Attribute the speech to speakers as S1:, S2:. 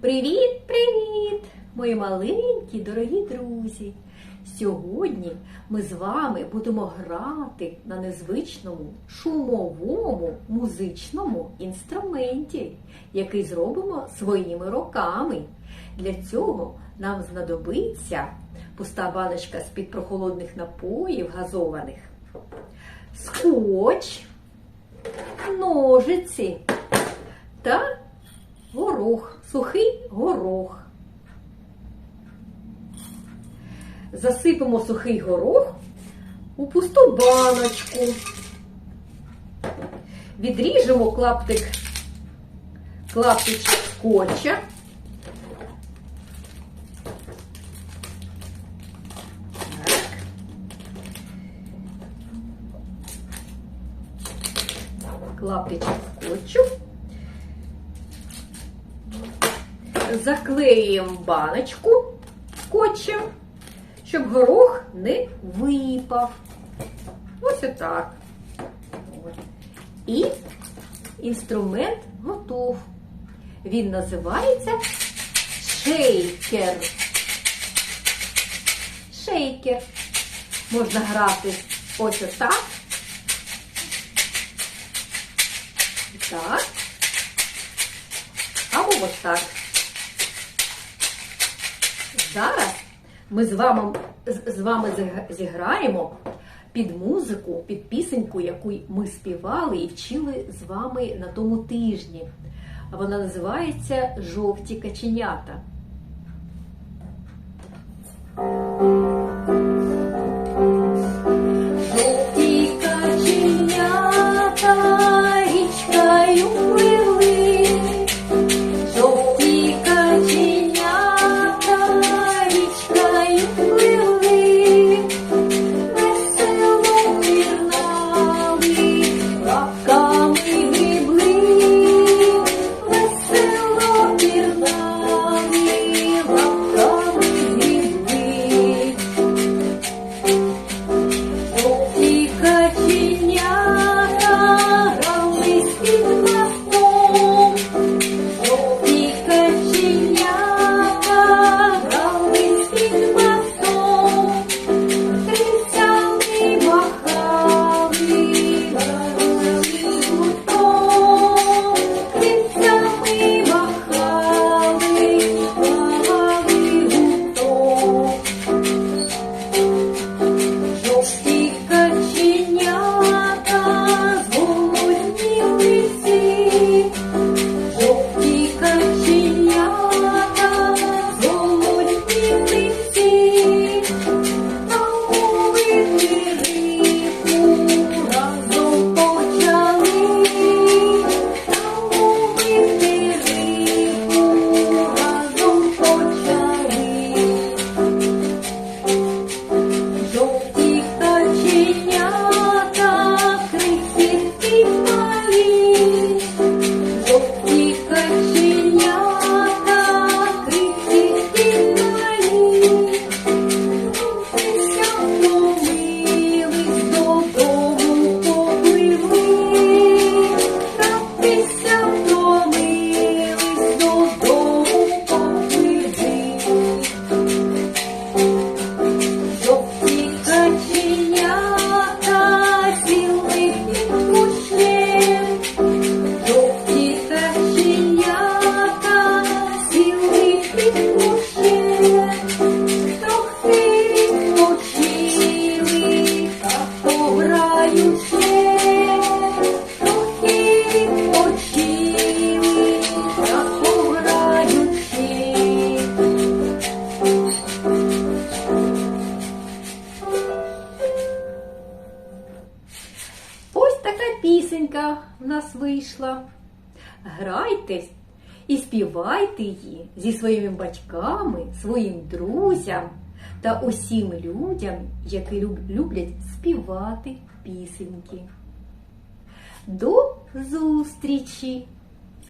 S1: Привіт, привіт, мої маленькі дорогі друзі! Сьогодні ми з вами будемо грати на незвичному шумовому музичному інструменті, який зробимо своїми руками. Для цього нам знадобиться пуста баночка з-під прохолодних напоїв газованих, скотч, ножиці та горох, сухий горох. Засипемо сухий горох у пусту баночку. Відріжемо клаптик, клаптичок скотча. Клаптичок скотчу. Заклеїмо баночку скотчем, щоб горох не випав. Ось отак. І інструмент готов. Він називається шейкер. Шейкер. Можна грати ось отак. Так. Або ось так. Зараз ми з вами, з- вами зіграємо під музику, під пісеньку, яку ми співали і вчили з вами на тому тижні. Вона називається Жовті каченята. you. Пісенька в нас вийшла. Грайте і співайте її зі своїми батьками, своїм друзям та усім людям, які люблять співати пісеньки. До зустрічі!